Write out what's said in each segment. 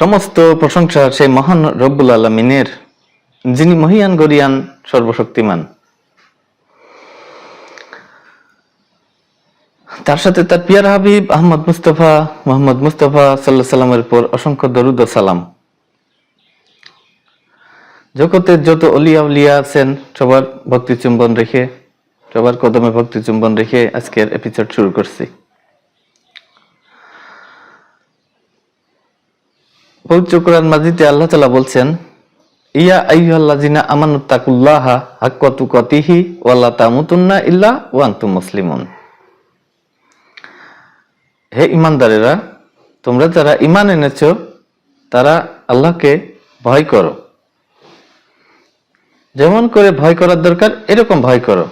সমস্ত প্রশংসা সেই মহান রব্বুল আলমিনের, যিনি মহিয়ান গরিয়ান সর্বশক্তিমান। তার সাথে তার পিয়ার হাবিব আহমদ মুস্তফা, মোহাম্মদ মুস্তফা সাল্লাহ সাল্লামের পর অসংখ্য দরুদ সালাম। জগতের যত অলিয়া উলিয়া আছেন, সবার ভক্তি চুম্বন রেখে, সবার কদমে ভক্তি চুম্বন রেখে আজকের এপিসোড শুরু করছি। পবিত্র কোরআন মাজিদে আল্লাহ তালা বলছেন, ইয়া আইয়ুহাল্লাযিনা আমানুত্তাকুল্লাহা হাক্কা তুকাতিহি ওয়ালা তামুতুন্না ইল্লা আনতুম মুসলিমুন। হে ইমানদারেরা তোমরা যারা ইমান এনেছো, তারা আল্লাহকে ভয় করো। যেমন করে ভয় করার দরকার, এরকম ভয় করো।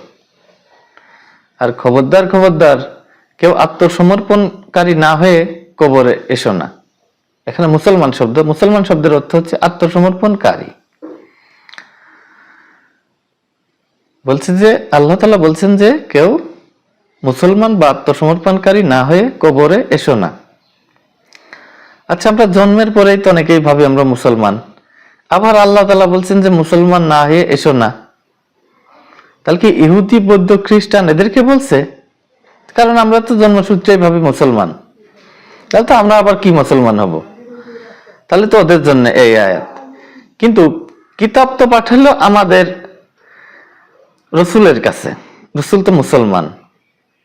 আর খবরদার খবরদার কেউ আত্মসমর্পণকারী না হয়ে কবরে এসো না। এখানে মুসলমান শব্দ, মুসলমান শব্দের অর্থ হচ্ছে আত্মসমর্পণকারী। বলছে যে, আল্লাহ তালা বলছেন যে, কেউ মুসলমান বা আত্মসমর্পণকারী না হয়ে কবরে এসো না। আচ্ছা আমরা জন্মের পরেই তো অনেকেই ভাবে আমরা মুসলমান। আবার আল্লাহ তালা বলছেন যে, মুসলমান না হয়ে এসো না। তাহলে কি ইহুদি, বৌদ্ধ, খ্রিস্টান এদেরকে বলছে? কারণ আমরা তো জন্মসূত্রেই ভাবি মুসলমান। তাহলে তো আমরা আবার কি মুসলমান হব? তাহলে তো ওদের জন্য এই আয়াত। কিন্তু কিতাব তো পাঠালো আমাদের রসুলের কাছে। রসুল তো মুসলমান।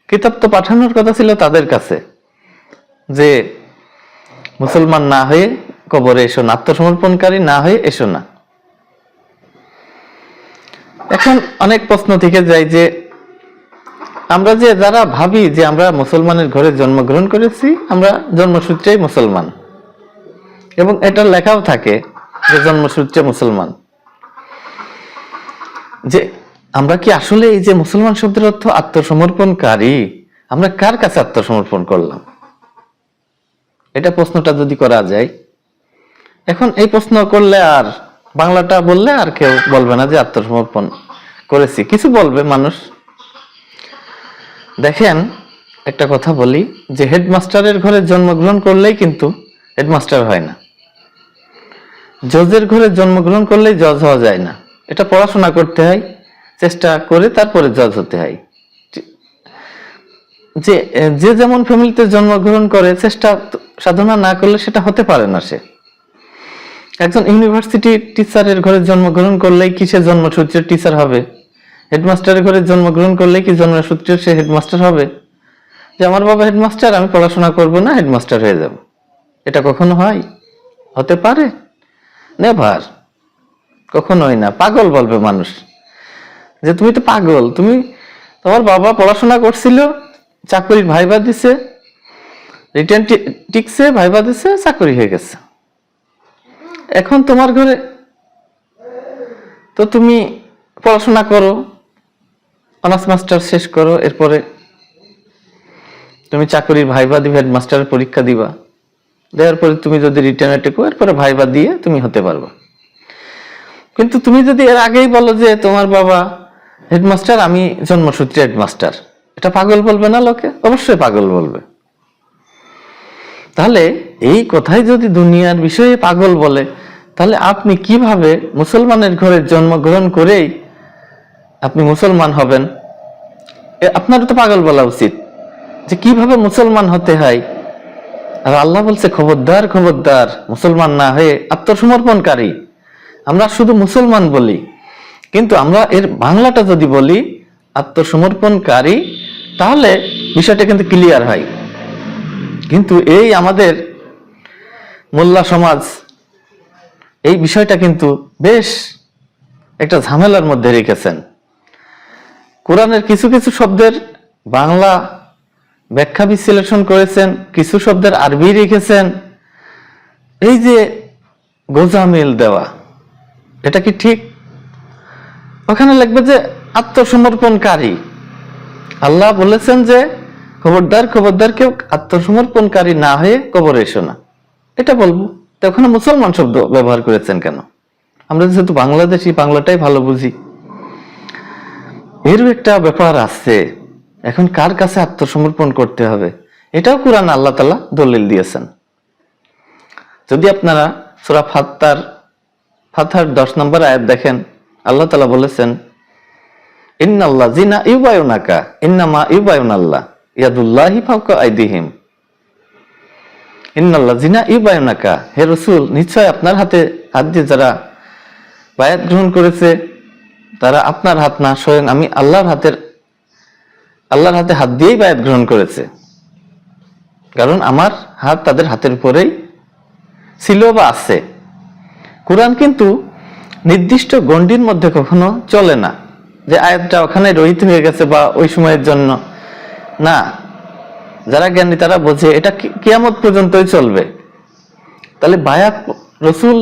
কিতাব তো পাঠানোর কথা ছিল তাদের কাছে। যে মুসলমান না হয়ে কবরে এসো না, আত্মসমর্পণকারী না হয়ে এসো না। এখন অনেক প্রশ্ন থেকে যায় যে আমরা যে যারা ভাবি যে আমরা মুসলমানের ঘরে জন্মগ্রহণ করেছি, আমরা জন্মসূত্রেই মুসলমান। এবং এটা লেখাও থাকে যে জন্মসূত্রে মুসলমান। যে আমরা কি আসলে এই যে মুসলমান শব্দের অর্থ আত্মসমর্পণকারী? আমরা কার কাছে আত্মসমর্পণ করলাম? এটা প্রশ্নটা যদি করা যায়, এখন এই প্রশ্ন করলে আর বাংলাটা বললে আর কেউ বলবে না যে আত্মসমর্পণ করেছি। কিছু বলবে মানুষ। দেখেন, একটা কথা বলি, যে হেডমাস্টারের ঘরে জন্মগ্রহণ করলেই কিন্তু হেডমাস্টার হয় না। জজের ঘরে জন্মগ্রহণ করলেই জজ হওয়া যায় না। এটা পড়াশোনা করতে হয়, চেষ্টা করে তারপরে জজ হতে হয়। যে যে যেমন ফ্যামিলিতে জন্মগ্রহণ করে, চেষ্টা সাধনা না করলে সেটা হতে পারে না সে। একজন ইউনিভার্সিটি টিচারের ঘরে জন্মগ্রহণ করলেই কি সে জন্মসূত্রের টিচার হবে? হেডমাস্টারের ঘরে জন্মগ্রহণ করলেই কি জন্মসূত্রের সে হেডমাস্টার হবে? যে, আমার বাবা হেডমাস্টার, আমি পড়াশোনা করব না, হেডমাস্টার হয়ে যাব। এটা কখনো হয়? হতে পারে? নেভার কখনোই না। পাগল বলবে মানুষ। যে তুমি তো পাগল। তুমি তোমার বাবা পড়াশোনা করছিল, চাকরির ভাইবা দিছে রিটার্ন টিকছে, ভাইবা দিছে, চাকরি হয়ে গেছে। এখন তোমার ঘরে তো তুমি পড়াশোনা করো অনার্স মাস্টার শেষ করো, এরপরে তুমি চাকরির ভাইবা দিবে হেডমাস্টারের পরীক্ষা দিবা। দেওয়ার পরে তুমি যদি রিটার্নে টেকো, এরপরে ভাইবা দিয়ে তুমি হতে পারবা। কিন্তু তুমি যদি এর আগেই বলো যে তোমার বাবা হেডমাস্টার আমি জন্মসূত্রে হেডমাস্টার এটা পাগল বলবে না লোকে? অবশ্যই পাগল বলবে। তাহলে এই কথাই যদি দুনিয়ার বিষয়ে পাগল বলে, তাহলে আপনি কীভাবে মুসলমানের ঘরে জন্মগ্রহণ করেই আপনি মুসলমান হবেন? এ, আপনারও তো পাগল বলা উচিত যে কীভাবে মুসলমান হতে হয়? আর আল্লাহ বলছে, খবরদার খবরদার, মুসলমান না হয়ে আত্মসমর্পণকারী। আমরা শুধু মুসলমান বলি। কিন্তু আমরা এর বাংলাটা যদি বলি, আত্মসমর্পণকারী, তাহলে বিষয়টা কিন্তু ক্লিয়ার হয়। কিন্তু এই আমাদের মোল্লা সমাজ, এই বিষয়টা কিন্তু বেশ একটা ঝামেলার মধ্যে রেখেছেন। কোরআনের কিছু কিছু শব্দের বাংলা ব্যাখ্যা বিশ্লেষণ করেছেন, কিছু শব্দের আরবি রেখেছেন। এই যে গোজামিল দেওয়া, এটা কি ঠিক? ওখানে লিখবে যে আত্মসমর্পণকারী। আল্লাহ বলেছেন যে খবরদার খবরদার কেউ আত্মসমর্পণকারী না হয়ে কবরে এসো না। এটা বলব। তো ওখানে মুসলমান শব্দ ব্যবহার করেছেন কেন? আমরা যেহেতু বাংলাদেশি, বাংলাটাই ভালো বুঝি। এরও একটা ব্যাপার আছে। এখন কার কাছে আত্মসমর্পণ করতে হবে? এটাও কোরআন আল্লাহ তালা দলিল দিয়েছেন। যদি আপনারা সুরা ফাত্তার ফাতার দশ নম্বর আয়াত দেখেন, আল্লাহ তালা বলেছেন, ইন্নাল্লাহ জিনা ইউবায়ুনাকা, ইন্নামা ইউবায়ুন আল্লাহ ইয়াদুল্লাহি ফাওকা আইদিহিম। ইন্নাল্লাহ জিনা ইউবায়ুনাকা, হে রসুল, নিশ্চয় আপনার হাতে হাত দিয়ে যারা বায়াত গ্রহণ করেছে, তারা আপনার হাত না, স্বয়ং আমি আল্লাহর হাতের আল্লাহর হাতে হাত দিয়েই বায়াত গ্রহণ করেছে। কারণ আমার হাত তাদের হাতের উপরেই ছিল বা আছে। কোরআন কিন্তু নির্দিষ্ট গণ্ডির মধ্যে কখনো চলে না। যে আয়াতটা ওখানে রহিত হয়ে গেছে বা ওই সময়ের জন্য। না, যারা জ্ঞানী তারা বোঝে এটা কিয়ামত পর্যন্তই চলবে। তাহলে বায়াত রসুল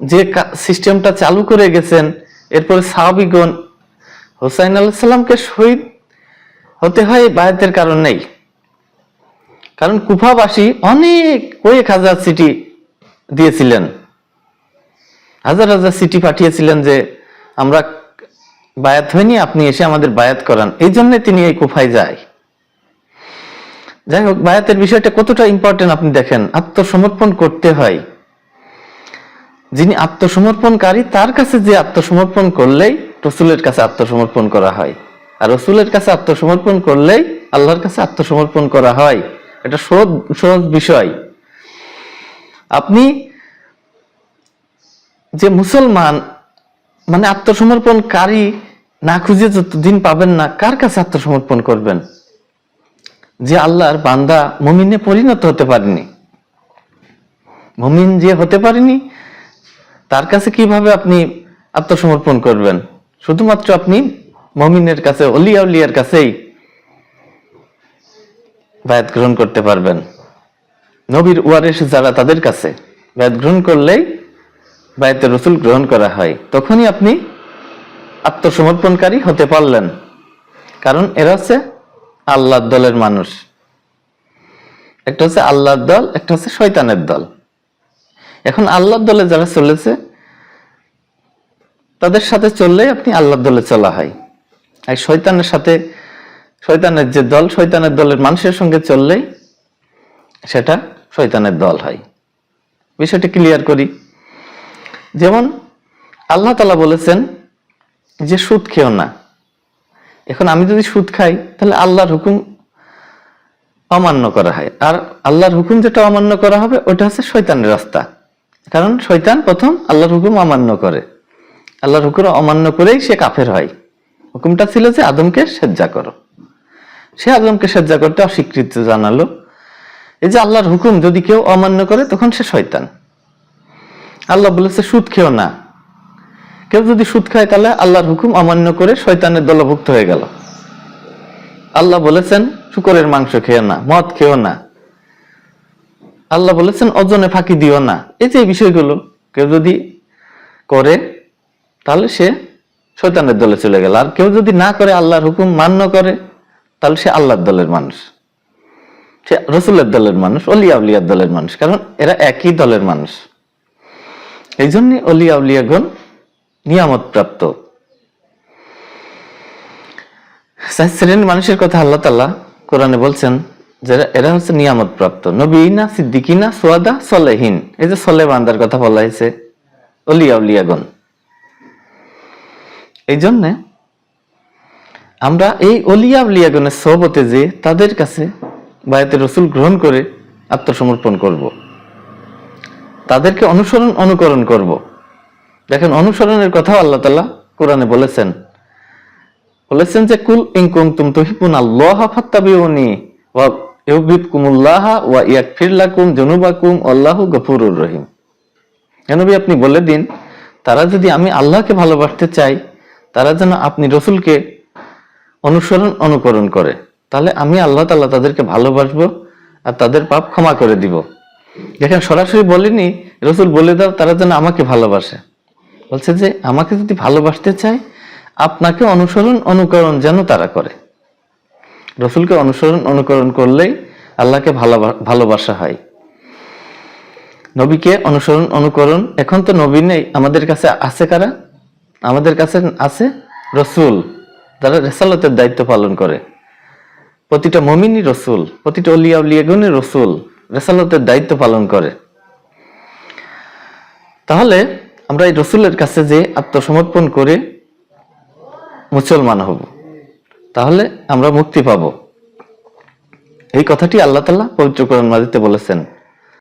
যে সিস্টেমটা চালু করে গেছেন, এরপরে সাহাবিগণ হোসাইন আলাহিসাল্লামকে শহীদ হতে হয় বায়াতের কারণ নেই। কারণ কুফাবাসী অনেক কয়েক হাজার সিটি দিয়েছিলেন। হাজার হাজার সিটি পাঠিয়েছিলেন যে, আমরা বায়াত হয়নি আপনি এসে আমাদের বায়াত করান। এই জন্য তিনি এই কুফায় যায়। যাই হোক, বায়াতের বিষয়টা কতটা ইম্পর্টেন্ট আপনি দেখেন। আত্মসমর্পণ করতে হয়। যিনি আত্মসমর্পণকারী, তার কাছে যে আত্মসমর্পণ করলেই রসুলের কাছে আত্মসমর্পণ করা হয়। আর রসুলের কাছে আত্মসমর্পণ করলেই আল্লাহর কাছে আত্মসমর্পণ করা হয়। এটা সহজ সহজ বিষয়। আপনি যে মুসলমান মানে আত্মসমর্পণকারী না খুঁজে যতদিন পাবেন না, কার কাছে আত্মসমর্পণ করবেন? যে আল্লাহর বান্দা মমিনে পরিণত হতে পারেনি। মমিন যে হতে পারেনি, তার কাছে কীভাবে আপনি আত্মসমর্পণ করবেন? শুধুমাত্র আপনি মমিনের কাছে, অলিয়া উলিয়ার কাছেই বায়াত গ্রহণ করতে পারবেন। নবীর ওয়ারেস যারা তাদের কাছে বায়াত গ্রহণ করলেই বায়াতে রসুল গ্রহণ করা হয়। তখনই আপনি আত্মসমর্পণকারী হতে পারলেন। কারণ এরা হচ্ছে আল্লাহর দলের মানুষ। একটা হচ্ছে আল্লাহর দল, একটা হচ্ছে শয়তানের দল। এখন আল্লাহর দলে যারা চলেছে, তাদের সাথে চললেই আপনি আল্লাহর দলে চলা হয়। আর শয়তানের সাথে, শয়তানের যে দল, শয়তানের দলের মানুষের সঙ্গে চললেই সেটা শয়তানের দল হয়। বিষয়টি ক্লিয়ার করি। যেমন আল্লাহ তালা বলেছেন যে সুদ খেও না। এখন আমি যদি সুদ খাই, তাহলে আল্লাহর হুকুম অমান্য করা হয়। আর আল্লাহর হুকুম যেটা অমান্য করা হবে, ওটা হচ্ছে শয়তানের রাস্তা। কারণ শয়তান প্রথম আল্লাহর হুকুম অমান্য করে। আল্লাহর হুকুম অমান্য করেই সে কাফের হয়। হুকুমটা ছিল যে আদমকে সেজ্জা করো। সে আদমকে সেজ্জা করতে অস্বীকৃতি জানালো। এই যে আল্লাহর হুকুম যদি কেউ অমান্য করে, তখন সে শয়তান। আল্লাহ বলেছে, সুদ খেও না। কেউ যদি সুদ খায়, তাহলে আল্লাহর হুকুম অমান্য করে শয়তানের দলভুক্ত হয়ে গেল। আল্লাহ বলেছেন, শুকরের মাংস খেও না, মদ খেও না। আল্লাহ বলেছেন অজনে ফাঁকি দিও না। এই যে বিষয়গুলো কেউ যদি করে, তাহলে সে শয়তানের দলে চলে গেল। আর কেউ যদি না করে, আল্লাহর হুকুম মান্য করে, তাহলে সে আল্লাহর দলের মানুষ। সে রসুলের দলের মানুষ, অলিয়া উলিয়ার দলের মানুষ। কারণ এরা একই দলের মানুষ। এই জন্য অলিয়া উলিয়াগণ নিয়ামত প্রাপ্ত শ্রেণির মানুষের কথা আল্লাহ তাল্লাহ কোরআনে বলছেন যে এরা- এরা হচ্ছে নিয়ামত প্রাপ্ত নবীনা, সিদ্দিকিনা, সোয়াদা, সলেহীন। এই যে সলে বান্দার কথা বলা হয়েছে, অলিয়া উলিয়াগণ। এই জন্যে আমরা এই অলিয়া উলিয়াগণের সহবতে যে তাদের কাছে বায়াতে রসুল গ্রহণ করে আত্মসমর্পণ করব। তাদেরকে অনুসরণ অনুকরণ করব। দেখেন, অনুসরণের কথা আল্লাহ তালা কোরআনে বলেছেন বলেছেন যে, কুল ইনকুম তুম তুহিপুন আল্লাহ ফাত্তাবিউনি ওয়া ইউবিবকুমুল্লাহ ওয়া ইয়াগফির লাকুম জুনুবাকুম আল্লাহু গফুরুর রহিম নবী, আপনি বলে দিন, তারা যদি আমি আল্লাহকে ভালোবাসতে চাই তারা যেন আপনি রসুলকে অনুসরণ অনুকরণ করে। তাহলে আমি আল্লাহ তাআলা তাদেরকে ভালোবাসবো আর তাদের পাপ ক্ষমা করে দিব। দেখেন সরাসরি বলিনি, রসুল বলে দাও, তারা যেন আমাকে ভালোবাসে। বলছে যে, আমাকে যদি ভালোবাসতে চায়, আপনাকে অনুসরণ অনুকরণ যেন তারা করে। রসুলকে অনুসরণ অনুকরণ করলেই আল্লাহকে ভালোবা- ভালোবাসা হয়। নবীকে অনুসরণ অনুকরণ, এখন তো নবী নেই, আমাদের কাছে আছে কারা? আমাদের কাছে আছে রসুল, যারা রেসালতের দায়িত্ব পালন করে। প্রতিটা মমিনই রসুল, প্রতিটা অলিয়া উলিয়াগুনই রসুল, রেসালতের দায়িত্ব পালন করে। তাহলে আমরা এই রসুলের কাছে যে আত্মসমর্পণ করে মুসলমান হব, তাহলে আমরা মুক্তি পাব। এই কথাটি আল্লাহ তাল্লাহ পবিত্র কোরআন মাজিতে বলেছেন।